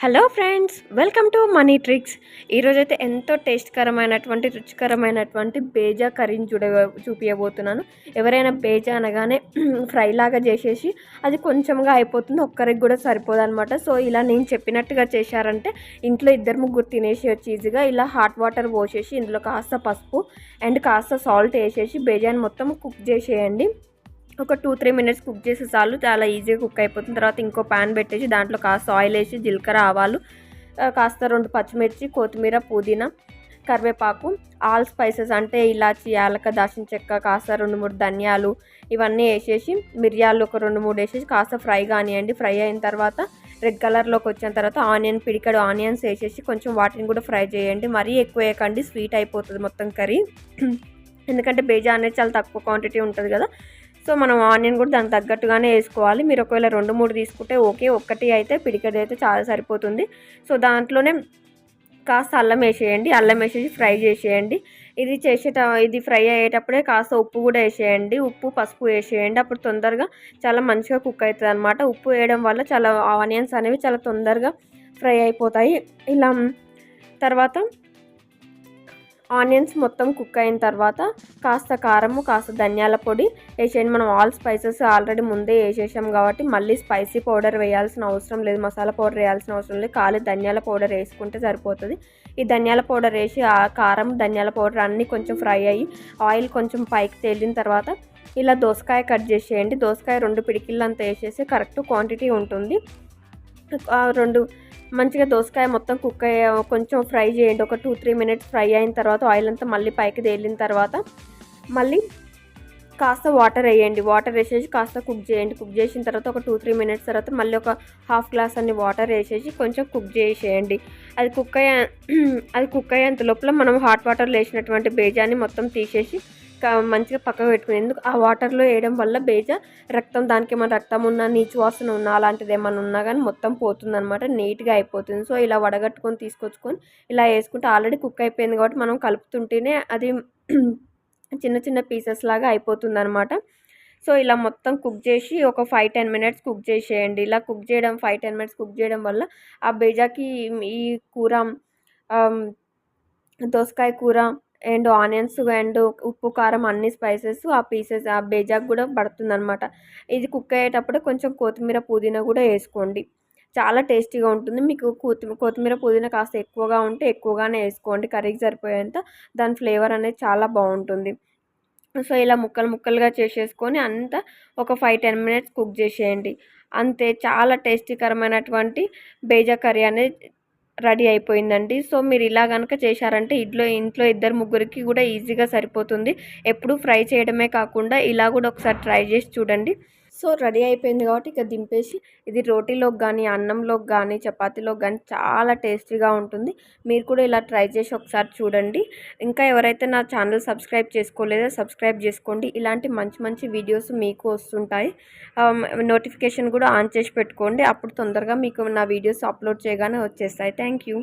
Hello friends welcome to money tricks ఈరోజైతే ఎంతో టేస్ట్కరమైనటువంటి రుచికరమైనటువంటి బేజా కర్రీని చూడ చూపించబోతున్నాను ఎవరైనా బేజా అనగానే ఫ్రైలాగా చేసేసి అది కొంచెంగా అయిపోతుంది ఒక్కరికి కూడా సరిపోదు అనమాట సో ఇలా నేను చెప్పినట్టుగా చేశారంటే ఇంట్లో ఇద్దరు ముగ్గురు తినేసేయచ్చు ఈజీగా ఇలా హాట్ వాటర్ పోసేసి ఇందులో కాస్త పసుపు అండ్ కాస్త సాల్ట్ వేసేసి బేజాని మొత్తం కుక్ చేసేయండి. ఒక టూ త్రీ మినిట్స్ కుక్ చేసి చాలు చాలా ఈజీగా కుక్ అయిపోతుంది. తర్వాత ఇంకో ప్యాన్ పెట్టేసి దాంట్లో కాస్త ఆయిల్ వేసి జీలకర్ర ఆవాలు కాస్త రెండు పచ్చిమిర్చి కొత్తిమీర పుదీనా కరివేపాకు ఆల్ స్పైసెస్ అంటే ఇలాచి యాలక దాచిన చెక్క కాస్త రెండు మూడు ధనియాలు ఇవన్నీ వేసేసి మిరియాలు ఒక రెండు మూడు వేసేసి కాస్త ఫ్రై కానివ్వండి ఫ్రై అయిన తర్వాత రెడ్ కలర్లోకి వచ్చిన తర్వాత ఆనియన్ పిడికడు ఆనియన్స్ వేసేసి కొంచెం వాటిని కూడా ఫ్రై చేయండి. మరీ ఎక్కువ వేయకండి స్వీట్ అయిపోతుంది మొత్తం కర్రీ. ఎందుకంటే బేజా అనేది చాలా తక్కువ క్వాంటిటీ ఉంటుంది కదా. సో మనం ఆనియన్ కూడా దానికి తగ్గట్టుగానే వేసుకోవాలి. మీరు ఒకవేళ రెండు మూడు తీసుకుంటే ఓకే. ఒక్కటి అయితే పిడికడి అయితే చాలా సరిపోతుంది. సో దాంట్లోనే కాస్త అల్లం వేసేయండి. అల్లం వేసేసి ఫ్రై చేసేయండి. ఇది చేసేట ఇది ఫ్రై అయ్యేటప్పుడే కాస్త ఉప్పు కూడా వేసేయండి. ఉప్పు పసుపు వేసేయండి. అప్పుడు తొందరగా చాలా మంచిగా కుక్ అవుతుంది అనమాట ఉప్పు వేయడం వల్ల చాలా ఆనియన్స్ అనేవి చాలా తొందరగా ఫ్రై అయిపోతాయి. ఇలా తర్వాత ఆనియన్స్ మొత్తం కుక్ అయిన తర్వాత కాస్త కారము కాస్త ధనియాల పొడి వేసేయండి. మనం ఆల్ స్పైసెస్ ఆల్రెడీ ముందే వేసేసాం కాబట్టి మళ్ళీ స్పైసీ పౌడర్ వేయాల్సిన అవసరం లేదు. మసాలా పౌడర్ వేయాల్సిన అవసరం లేదు. ఖాళీ ధనియాల పౌడర్ వేసుకుంటే సరిపోతుంది. ఈ ధనియాల పౌడర్ వేసి ఆ కారం ధనియాల పౌడర్ అన్నీ కొంచెం ఫ్రై అయ్యి ఆయిల్ కొంచెం పైకి తేలిన తర్వాత ఇలా దోసకాయ కట్ చేసేయండి. దోసకాయ రెండు పిడికిళ్ళంతా వేసేసి కరెక్ట్ క్వాంటిటీ ఉంటుంది. రెండు మంచిగా దోసకాయ మొత్తం కుక్ అయ్యే కొంచెం ఫ్రై చేయండి. ఒక టూ త్రీ మినిట్స్ ఫ్రై అయిన తర్వాత ఆయిల్ అంతా మళ్ళీ పైకి తేలిన తర్వాత మళ్ళీ కాస్త వాటర్ వేయండి. వాటర్ వేసేసి కాస్త కుక్ చేయండి. కుక్ చేసిన తర్వాత ఒక టూ త్రీ మినిట్స్ తర్వాత మళ్ళీ ఒక హాఫ్ గ్లాస్ అన్ని వాటర్ వేసేసి కొంచెం కుక్ చేసేయండి. అది కుక్ అయ్యే అది కుక్ అయ్యేంత లోపల మనం హాట్ వాటర్లో వేసినటువంటి బేజాన్ని మొత్తం తీసేసి మంచిగా పక్కకు పెట్టుకుని ఎందుకు ఆ వాటర్లో వేయడం వల్ల బేజ రక్తం దానికి ఏమైనా రక్తం ఉన్నా నీచు వాసన ఉన్నా అలాంటిది ఏమైనా ఉన్నా కానీ మొత్తం పోతుందనమాట నీట్గా అయిపోతుంది. సో ఇలా వడగట్టుకొని తీసుకొచ్చుకొని ఇలా వేసుకుంటే ఆల్రెడీ కుక్ అయిపోయింది కాబట్టి మనం కలుపుతుంటేనే అది చిన్న చిన్న పీసెస్ లాగా అయిపోతుంది అనమాట సో ఇలా మొత్తం కుక్ చేసి ఒక ఫైవ్ టెన్ మినిట్స్ కుక్ చేసేయండి. ఇలా కుక్ చేయడం ఫైవ్ టెన్ మినిట్స్ కుక్ చేయడం వల్ల ఆ బేజాకి ఈ కూర దోసకాయ కూర అండ్ ఆనియన్స్ అండ్ ఉప్పు కారం అన్ని స్పైసెస్ ఆ పీసెస్ ఆ బేజాకు కూడా పడుతుంది అనమాట ఇది కుక్ అయ్యేటప్పుడు కొంచెం కొత్తిమీర పుదీనా కూడా వేసుకోండి. చాలా టేస్టీగా ఉంటుంది. మీకు కొత్తిమీర కొత్తిమీర పుదీనా కాస్త ఎక్కువగా ఉంటే ఎక్కువగానే వేసుకోండి. కర్రీకి సరిపోయేంత దాని ఫ్లేవర్ అనేది చాలా బాగుంటుంది. సో ఇలా ముక్కలు ముక్కలుగా చేసేసుకొని అంతా ఒక ఫైవ్ టెన్ మినిట్స్ కుక్ చేసేయండి. అంతే చాలా టేస్టీకరమైనటువంటి బేజా కర్రీ అనేది రెడీ అయిపోయిందండి. సో మీరు ఇలా కనుక చేశారంటే ఇంట్లో ఇంట్లో ఇద్దరు ముగ్గురికి కూడా ఈజీగా సరిపోతుంది. ఎప్పుడు ఫ్రై చేయడమే కాకుండా ఇలా కూడా ఒకసారి ట్రై చేసి చూడండి. సో రెడీ అయిపోయింది కాబట్టి ఇక దింపేసి ఇది రోటీలోకి కానీ అన్నంలోకి కానీ చపాతీలోకి కానీ చాలా టేస్టీగా ఉంటుంది. మీరు కూడా ఇలా ట్రై చేసి ఒకసారి చూడండి. ఇంకా ఎవరైతే నా ఛానల్ సబ్స్క్రైబ్ చేసుకోలేదో సబ్స్క్రైబ్ చేసుకోండి. ఇలాంటి మంచి మంచి వీడియోస్ మీకు వస్తుంటాయి. నోటిఫికేషన్ కూడా ఆన్ చేసి పెట్టుకోండి. అప్పుడు తొందరగా మీకు నా వీడియోస్ అప్లోడ్ చేయగానే వచ్చేస్తాయి. Thank you.